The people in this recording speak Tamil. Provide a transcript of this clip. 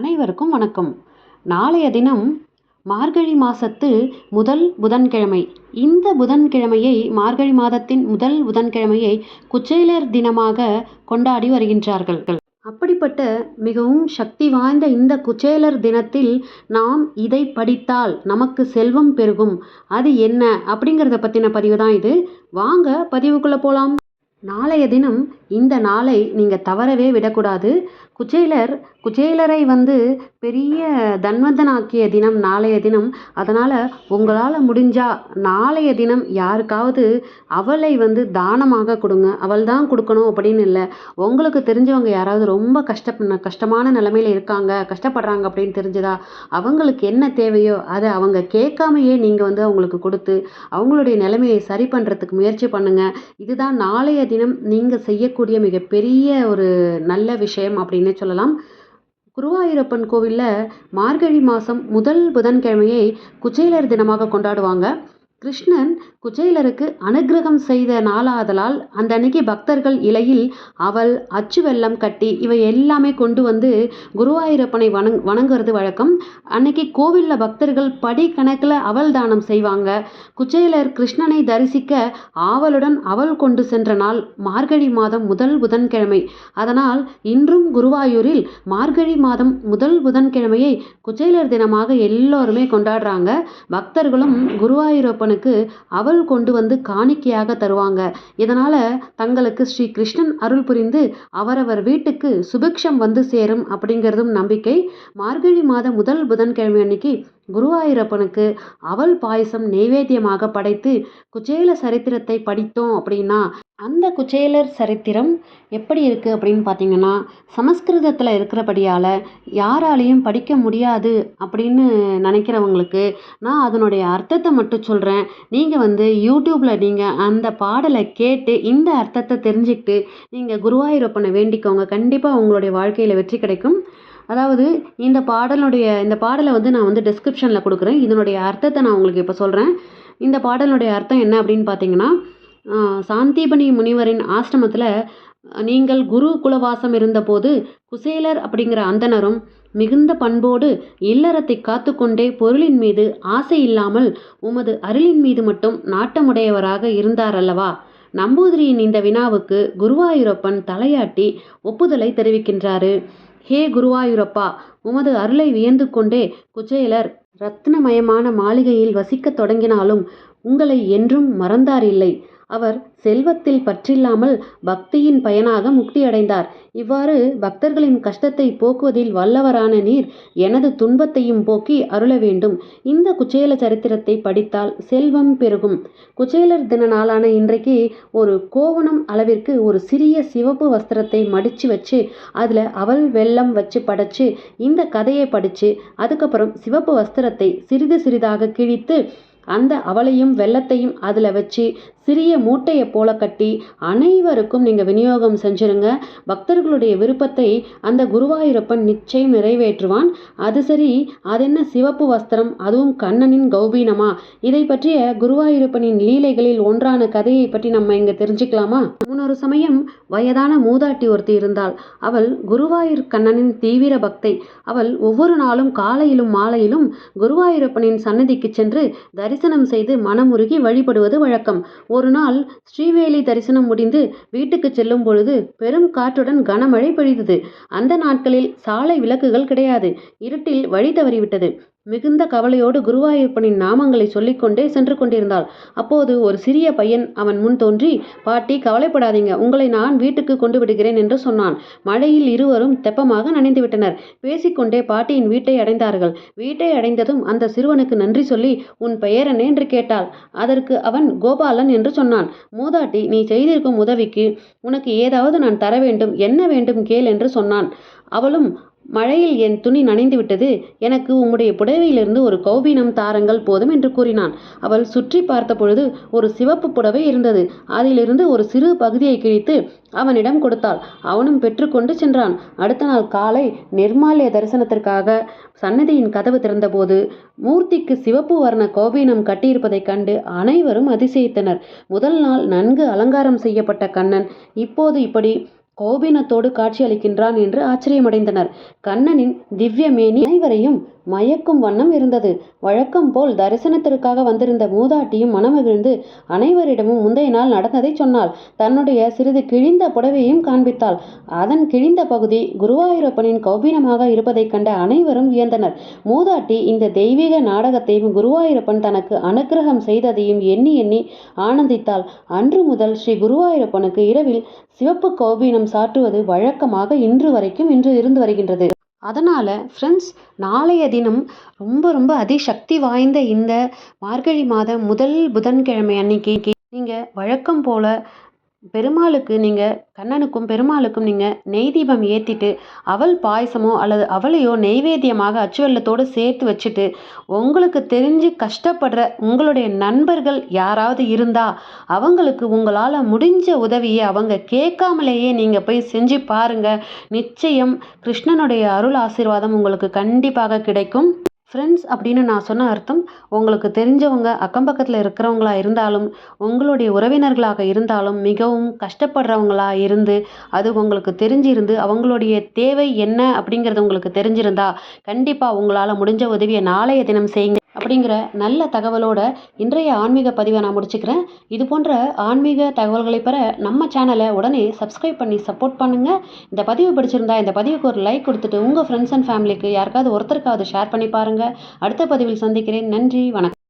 அனைவருக்கும் வணக்கம். நாளைய தினம் மார்கழி மாசத்து முதல் புதன்கிழமை. இந்த புதன்கிழமையை மார்கழி மாதத்தின் முதல் புதன்கிழமையை குச்சேலர் தினமாக கொண்டாடி வருகின்றார்கள். அப்படிப்பட்ட மிகவும் சக்தி வாய்ந்த இந்த குச்சேலர் தினத்தில் நாம் இதை படித்தால் நமக்கு செல்வம் பெருகும். அது என்ன அப்படிங்கிறத பற்றின பதிவு தான் இது. வாங்க பதிவுக்குள்ளே போகலாம் நாளைய தினம் இந்த நாளை நீங்கள் தவறவே விடக்கூடாது. குச்சேலர் குச்சேலரை வந்து பெரிய தன்வந்தனாக்கிய தினம் நாளைய தினம். அதனால் உங்களால் முடிஞ்சால் நாளைய தினம் யாருக்காவது அவளை வந்து தானமாக கொடுங்க. அவள் தான் கொடுக்கணும் அப்படின்னு இல்லை. உங்களுக்கு தெரிஞ்சவங்க யாராவது ரொம்ப கஷ்ட கஷ்டமான நிலமையில் இருக்காங்க கஷ்டப்படுறாங்க அப்படின்னு தெரிஞ்சதா அவங்களுக்கு என்ன தேவையோ அதை அவங்க கேட்காமையே நீங்கள் வந்து அவங்களுக்கு கொடுத்து அவங்களுடைய நிலைமையை சரி பண்ணுறதுக்கு முயற்சி பண்ணுங்கள் இதுதான் நாளைய தினம் நீங்கள் செய்யக்கூடிய மிகப்பெரிய ஒரு நல்ல விஷயம் அப்படின்னு சொல்லலாம். குருவாயூரப்பன் கோவிலில் மார்கழி மாதம் முதல் புதன்கிழமையை குச்சேலர் தினமாக கொண்டாடுவாங்க. கிருஷ்ணன் குச்சேலருக்கு அனுகிரகம் செய்த நாளாதலால் அந்த அன்னைக்கு பக்தர்கள் இலையில் அவள் அச்சு வெள்ளம் கட்டி இவை எல்லாமே கொண்டு வந்து குருவாயூரப்பனை வணங் வணங்குறது வழக்கம். அன்னைக்கு கோவிலில் பக்தர்கள் படி கணக்கில் அவள் தானம் செய்வாங்க. குச்சேலர் கிருஷ்ணனை தரிசிக்க ஆவலுடன் அவள் கொண்டு சென்ற நாள் மார்கழி மாதம் முதல் புதன்கிழமை. அதனால் இன்றும் குருவாயூரில் மார்கழி மாதம் முதல் புதன்கிழமையை குச்சேலர் தினமாக எல்லோருமே கொண்டாடுறாங்க. பக்தர்களும் குருவாயூரப்பன் அவனுக்கு அவள் கொண்டு வந்து காணிக்கையாக தருவாங்க. இதனால் தங்களுக்கு ஸ்ரீ கிருஷ்ணன் அருள் புரிந்து அவரவர் வீட்டுக்கு சுபிக்ஷம் வந்து சேரும் அப்படிங்கிறதும் நம்பிக்கை. மார்கழி மாத முதல் புதன்கிழமை அன்னைக்கு குருவாயூரப்பனுக்கு அவல் பாயசம் நெய்வேத்தியமாக படைத்து குச்சேல சரித்திரத்தை படித்தோம் அப்படின்னா அந்த குச்சேலர் சரித்திரம் எப்படி இருக்குது அப்படின்னு பார்த்தீங்கன்னா சமஸ்கிருதத்தில் இருக்கிறபடியால் யாராலையும் படிக்க முடியாது அப்படின்னு நினைக்கிறவங்களுக்கு நான் அதனுடைய அர்த்தத்தை மட்டும் சொல்கிறேன் நீங்கள் வந்து யூடியூப்பில் நீங்கள் அந்த பாடலை கேட்டு இந்த அர்த்தத்தை தெரிஞ்சுக்கிட்டு நீங்கள் குருவாயூரப்பனை வேண்டிக்கோங்க. கண்டிப்பாக உங்களுடைய வாழ்க்கையில் வெற்றி கிடைக்கும். அதாவது இந்த பாடலுடைய இந்த பாடலை வந்து நான் வந்து டிஸ்கிரிப்ஷனில் கொடுக்குறேன். இதனுடைய அர்த்தத்தை நான் உங்களுக்கு இப்போ சொல்கிறேன் இந்த பாடலுடைய அர்த்தம் என்ன அப்படின்னு பார்த்தீங்கன்னா சாந்திபனி முனிவரின் ஆசிரமத்தில் நீங்கள் குரு குலவாசம் இருந்தபோது குசேலர் அப்படிங்கிற அந்தனரும் மிகுந்த பண்போடு இல்லறத்தை காத்துக்கொண்டே பொருளின் மீது ஆசை இல்லாமல் உமது அருளின் மீது மட்டும் நாட்டமுடையவராக இருந்தார் அல்லவா? நம்பூதிரியின் இந்த வினாவுக்கு குருவாயூரப்பன் தலையாட்டி ஒப்புதலை தெரிவிக்கின்றாரு. ஹே குருவாயூரப்பா உமது அருளை வியந்து கொண்டே குச்சேலர் ரத்னமயமான மாளிகையில் வசிக்கத் தொடங்கினாலும் உங்களை என்றும் மறந்தாரில்லை அவர் செல்வத்தில் பற்றில்லாமல் பக்தியின் பயனாக முக்தியடைந்தார். இவ்வாறு பக்தர்களின் கஷ்டத்தை போக்குவதில் வல்லவரான நீர் எனது துன்பத்தையும் போக்கி அருள வேண்டும். இந்த குச்சேல சரித்திரத்தை படித்தால் செல்வம் பெருகும். குச்சேலர் தின நாளான இன்றைக்கு ஒரு கோவணம் அளவிற்கு ஒரு சிறிய சிவப்பு வஸ்திரத்தை மடித்து வச்சு அதில் அவல் வெள்ளம் வச்சு படைச்சு இந்த கதையை படித்து அதுக்கப்புறம் சிவப்பு வஸ்திரத்தை சிறிது சிறிதாக கிழித்து அந்த அவளையும் வெள்ளத்தையும் அதில் வச்சு சிறிய மூட்டையை போல கட்டி அனைவருக்கும் நீங்கள் விநியோகம் செஞ்சுருங்க. பக்தர்களுடைய விருப்பத்தை அந்த குருவாயூரப்பன் நிச்சயம் நிறைவேற்றுவான். அது சரி அது என்ன சிவப்பு வஸ்திரம் அதுவும் கண்ணனின் கௌபீனமா? இதை பற்றிய குருவாயூரப்பனின் லீலைகளில் ஒன்றான கதையை பற்றி நம்ம இங்கே தெரிஞ்சுக்கலாமா? முன்னொரு சமயம் வயதான மூதாட்டி ஒருத்தி இருந்தாள். அவள் குருவாயூர் கண்ணனின் தீவிர பக்தை. அவள் ஒவ்வொரு நாளும் காலையிலும் மாலையிலும் குருவாயூரப்பனின் சன்னதிக்கு சென்று தரிசனம் செய்து மனமுருகி வழிபடுவது வழக்கம். ஒரு நாள் ஸ்ரீவேலி தரிசனம் முடிந்து வீட்டுக்கு செல்லும் பொழுது பெரும் காற்றுடன் கனமழை பெய்தது. அந்த நாட்களில் சாலை விளக்குகள் கிடையாது. இருட்டில் வழி தவறிவிட்டது. மிகுந்த கவலையோடு குருவாயூர்ப்பனின் நாமங்களை சொல்லிக்கொண்டே சென்று கொண்டிருந்தாள். அப்போது ஒரு சிறிய பையன் அவன் முன் தோன்றி பாட்டி கவலைப்படாதீங்க. உங்களை நான் வீட்டுக்கு கொண்டு விடுகிறேன் என்று சொன்னான். மழையில் இருவரும் தெப்பமாக நனைந்து விட்டனர். பேசிக்கொண்டே பாட்டியின் வீட்டை அடைந்தார்கள். வீட்டை அடைந்ததும் அந்த சிறுவனுக்கு நன்றி சொல்லி உன் பெயர் என்ன? என்று கேட்டாள். அதற்கு அவன் கோபாலன் என்று சொன்னான். மூதாட்டி நீ செய்திருக்கும் உதவிக்கு உனக்கு ஏதாவது நான் தர வேண்டும் என்ன வேண்டும் கேள் என்று சொன்னான். அவளும் மழையில் என் துணி நனைந்து விட்டது எனக்கு உம்முடைய புடவையிலிருந்து ஒரு கௌபீனம் தாரங்கள் போதும் என்று கூறினான். அவள் சுற்றி பார்த்த பொழுது ஒரு சிவப்பு புடவை இருந்தது. அதிலிருந்து ஒரு சிறு பகுதியை கிழித்து அவனிடம் கொடுத்தாள். அவனும் பெற்றுக்கொண்டு சென்றான். அடுத்த நாள் காலை நிர்மாலய தரிசனத்திற்காக சன்னதியின் கதவு திறந்தபோது மூர்த்திக்கு சிவப்பு வர்ண கோபீனம் கட்டியிருப்பதைக் கண்டு அனைவரும் அதிசயித்தனர். முதல் நாள் நன்கு அலங்காரம் செய்யப்பட்ட கண்ணன். இப்போது இப்படி கோபினத்தோடு காட்சியளிக்கின்றான் என்று ஆச்சரியமடைந்தனர். கண்ணனின் திவ்ய மேனி அனைவரையும் மயக்கும் வண்ணம் இருந்தது. வழக்கம் போல் தரிசனத்திற்காக வந்திருந்த மூதாட்டியும் மனமகிழ்ந்து அனைவரிடமும் முந்தைய நாள் நடந்ததைச் சொன்னாள். தன்னுடைய சிறிது கிழிந்த புடவையையும் காண்பித்தாள். அதன் கிழிந்த பகுதி குருவாயூரப்பனின் கௌபீனமாக இருப்பதைக் கண்ட அனைவரும் வியந்தனர். மூதாட்டி இந்த தெய்வீக நாடகத்தையும் குருவாயூரப்பன் தனக்கு அனுக்கிரகம் செய்ததையும் எண்ணி எண்ணி ஆனந்தித்தாள். அன்று முதல் ஸ்ரீ குருவாயூரப்பனுக்கு இரவில் சிவப்பு கௌபீனம் சாற்றுவது வழக்கமாக இன்று வரைக்கும் இன்று இருந்து வருகின்றது. அதனால் ஃப்ரெண்ட்ஸ் நாளைய தினம் ரொம்ப ரொம்ப அதிசக்தி வாய்ந்த இந்த மார்கழி மாத முதல் புதன்கிழமை அன்னைக்கு நீங்கள் வழக்கம் போல பெருமாளுக்கு நீங்கள் கண்ணனுக்கும் பெருமாளுக்கும் நீங்கள் நெய் தீபம் ஏற்றிட்டு அவள் பாயசமோ அல்லது அவளையோ நெய்வேத்தியமாக அச்சு வெல்லத்தோடு சேர்த்து வச்சுட்டு உங்களுக்கு தெரிஞ்சு கஷ்டப்படுற உங்களுடைய நண்பர்கள் யாராவது இருந்தா அவங்களுக்கு உங்களால் முடிஞ்ச உதவியை அவங்க கேட்காமலேயே நீங்கள் போய் செஞ்சு பாருங்கள் நிச்சயம் கிருஷ்ணனுடைய அருள் ஆசீர்வாதம் உங்களுக்கு கண்டிப்பாக கிடைக்கும். ஃப்ரெண்ட்ஸ் அப்படின்னு நான் சொன்ன அர்த்தம் உங்களுக்கு தெரிஞ்சவங்க அக்கம் பக்கத்தில் இருக்கிறவங்களா இருந்தாலும் உங்களுடைய உறவினர்களாக இருந்தாலும் மிகவும் கஷ்டப்படுறவங்களா இருந்து அது உங்களுக்கு தெரிஞ்சிருந்து அவங்களுடைய தேவை என்ன அப்படிங்கிறது உங்களுக்கு தெரிஞ்சிருந்தா கண்டிப்பாக உங்களால் முடிஞ்ச உதவியை நாளைய தினம் செய்யுங்க. அப்படிங்கிற நல்ல தகவலோட இன்றைய ஆன்மீக பதிவை நான் முடிச்சுக்கிறேன். இது போன்ற ஆன்மீக தகவல்களை பெற நம்ம சேனலை உடனே சப்ஸ்கிரைப் பண்ணி சப்போர்ட் பண்ணுங்கள் இந்த பதிவு பிடிச்சிருந்தா இந்த பதிவுக்கு ஒரு லைக் கொடுத்துட்டு உங்கள் ஃப்ரெண்ட்ஸ் அண்ட் ஃபேமிலிக்கு யாருக்காவது ஒருத்தருக்காவது ஷேர் பண்ணி பாருங்கள் அடுத்த பதிவில் சந்திக்கிறேன். நன்றி. வணக்கம்.